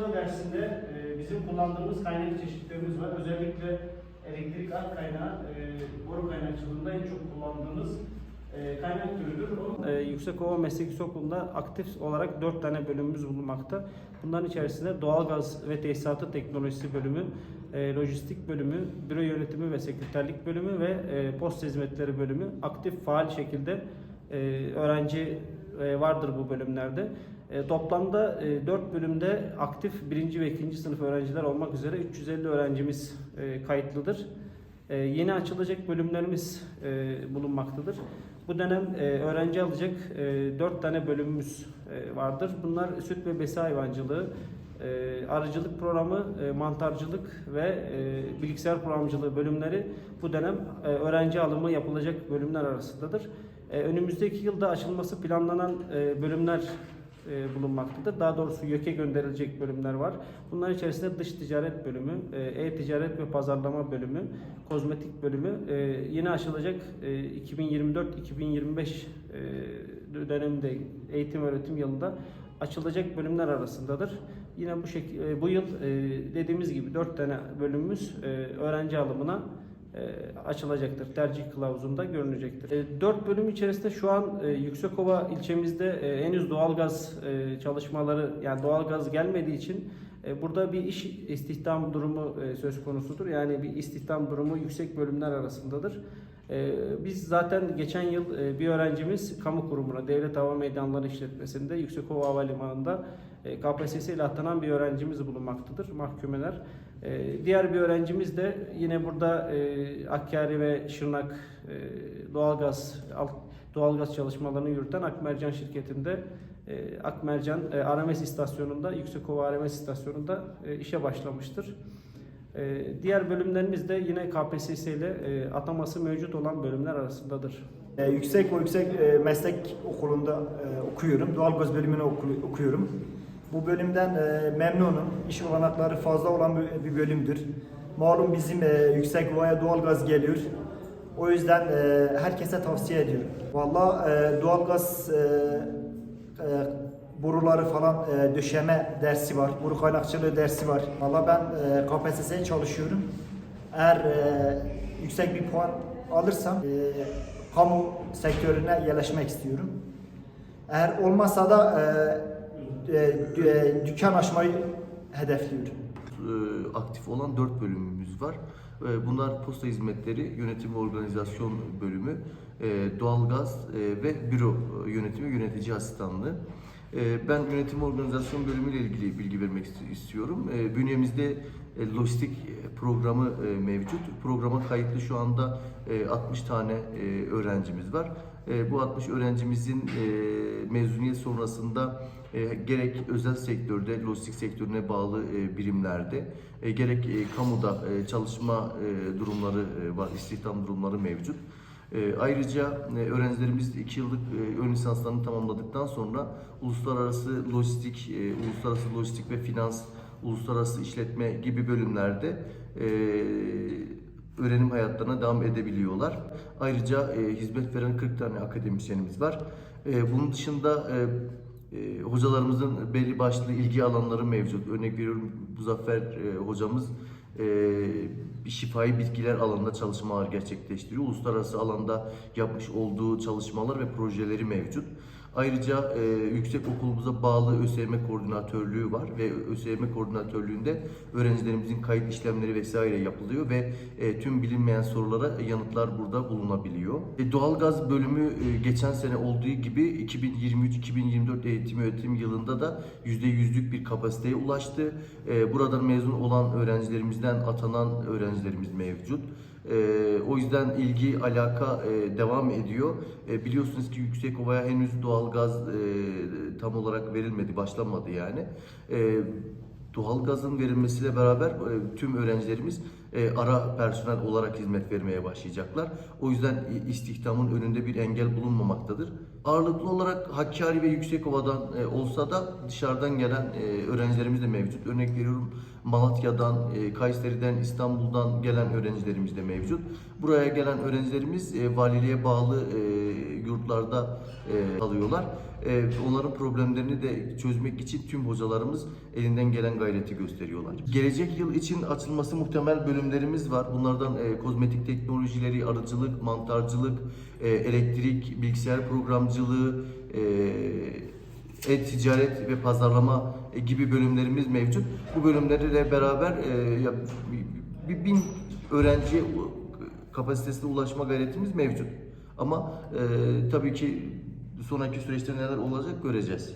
kaynakçılığı dersinde e, bizim kullandığımız kaynak çeşitlerimiz var. Özellikle elektrik ark kaynağı, e, boru kaynakçılığında en çok kullandığımız e, kaynak türüdür. E, Yüksekova Meslek Yüksekokulu'nda aktif olarak 4 tane bölümümüz bulunmakta. Bunların içerisinde doğalgaz ve tesisatı teknolojisi bölümü, e, lojistik bölümü, büro yönetimi ve sekreterlik bölümü ve e, post hizmetleri bölümü aktif faal şekilde e, öğrenci e, vardır bu bölümlerde. E, toplamda 4 bölümde aktif 1. ve 2. sınıf öğrenciler olmak üzere 350 öğrencimiz e, kayıtlıdır. E, yeni açılacak bölümlerimiz e, bulunmaktadır. Bu dönem e, öğrenci alacak 4 tane bölümümüz e, vardır. Bunlar süt ve besi hayvancılığı, e, arıcılık programı, e, mantarcılık ve e, bilgisayar programcılığı bölümleri bu dönem e, öğrenci alımı yapılacak bölümler arasındadır. E, önümüzdeki yılda açılması planlanan e, bölümler e, bulunmaktadır. Daha doğrusu YÖK'e gönderilecek bölümler var. Bunların içerisinde dış ticaret bölümü, e, e-ticaret ve pazarlama bölümü, kozmetik bölümü, e, yeni açılacak e, 2024-2025 e, döneminde eğitim öğretim yılında açılacak bölümler arasındadır. Yine bu şekilde bu yıl e, dediğimiz gibi 4 tane bölümümüz e, öğrenci alımına e, açılacaktır. Tercih kılavuzunda görünecektir. E, 4 bölüm içerisinde şu an e, Yüksekova ilçemizde e, henüz doğalgaz e, çalışmaları yani doğalgaz gelmediği için e, burada bir iş istihdam durumu e, söz konusudur. Yani bir istihdam durumu yüksek bölümler arasındadır. E, Biz zaten geçen yıl e, bir öğrencimiz kamu kurumuna, Devlet Hava Meydanları işletmesinde Yüksekova Havalimanı'nda e, KPSS ile atanan bir öğrencimiz bulunmaktadır, mahkumeler. E, Diğer bir öğrencimiz de yine burada e, Hakkari ve Şırnak e, doğalgaz doğalgaz çalışmalarını yürüten Akmercan şirketinde e, Akmercan e, RMS istasyonunda, Yüksekova RMS istasyonunda e, işe başlamıştır. E, Diğer bölümlerimiz de yine KPSS ile e, ataması mevcut olan bölümler arasındadır. E, yüksek ve yüksek e, meslek okulunda e, okuyorum. Doğalgaz bölümünü oku- okuyorum. Bu bölümden e, memnunum. İş olanakları fazla olan bir- bir bölümdür. Malum bizim e, yüksek ovaya doğalgaz geliyor. O yüzden e, herkese tavsiye ediyorum. Valla e, doğalgaz e, e, boruları falan e, döşeme dersi var. Boru kaynakçılığı dersi var. Valla ben e, KPSS'ye çalışıyorum. Eğer e, yüksek bir puan alırsam e, kamu sektörüne yerleşmek istiyorum. Eğer olmazsa da e, e, e, dükkan açmayı hedefliyorum. e, aktif olan 4 bölümümüz var. Bunlar posta hizmetleri, yönetim ve organizasyon bölümü, doğalgaz ve büro yönetimi, yönetici asistanlığı. Ben yönetim organizasyon bölümüyle ilgili bilgi vermek ist- istiyorum. Bünyemizde lojistik programı mevcut. Programa kayıtlı şu anda e, 60 tane öğrencimiz var. Bu 60 öğrencimizin mezuniyet sonrasında e, gerek özel sektörde, lojistik sektörüne bağlı e, birimlerde, e, gerek e, kamuda e, çalışma e, durumları e, var, istihdam durumları mevcut. E, ayrıca e, öğrencilerimiz 2 yıllık e, ön lisanslarını tamamladıktan sonra uluslararası lojistik, e, uluslararası lojistik ve finans, uluslararası işletme gibi bölümlerde e, öğrenim hayatlarına devam edebiliyorlar. Ayrıca e, hizmet veren 40 tane akademisyenimiz var. E, bunun dışında e, e, hocalarımızın belli başlı ilgi alanları mevcut. Örnek veriyorum Muzaffer e, hocamız e, şifai bitkiler alanında çalışmalar gerçekleştiriyor. Uluslararası alanda yapmış olduğu çalışmalar ve projeleri mevcut. Ayrıca e, yüksek okulumuza bağlı ÖSYM koordinatörlüğü var ve ÖSYM koordinatörlüğünde öğrencilerimizin kayıt işlemleri vesaire yapılıyor ve e, tüm bilinmeyen sorulara yanıtlar burada bulunabiliyor. E, doğalgaz bölümü e, geçen sene olduğu gibi 2023-2024 eğitim öğretim yılında da %100'lük bir kapasiteye ulaştı. E, buradan mezun olan öğrencilerimizden atanan öğrencilerimiz mevcut. Ee, o yüzden ilgi, alaka e, devam ediyor. E, biliyorsunuz ki Yüksekova'ya henüz doğalgaz e, tam olarak verilmedi, başlamadı yani. E, doğalgazın verilmesiyle beraber e, tüm öğrencilerimiz ara personel olarak hizmet vermeye başlayacaklar. O yüzden istihdamın önünde bir engel bulunmamaktadır. Ağırlıklı olarak Hakkari ve Yüksekova'dan olsa da dışarıdan gelen öğrencilerimiz de mevcut. Örnek veriyorum Malatya'dan, e, Kayseri'den, İstanbul'dan gelen öğrencilerimiz de mevcut. Buraya gelen öğrencilerimiz e, valiliğe bağlı e, yurtlarda e, kalıyorlar. E, onların problemlerini de çözmek için tüm hocalarımız elinden gelen gayreti gösteriyorlar. Gelecek yıl için açılması muhtemel bölümlerimiz var. Bunlardan kozmetik teknolojileri, arıcılık, mantarcılık, elektrik, bilgisayar programcılığı, e, e-ticaret ve pazarlama gibi bölümlerimiz mevcut. Bu bölümlerle beraber e, bir, bin öğrenciye u- kapasitesine ulaşma gayretimiz mevcut. Ama e, tabii ki sonraki süreçte neler olacak göreceğiz.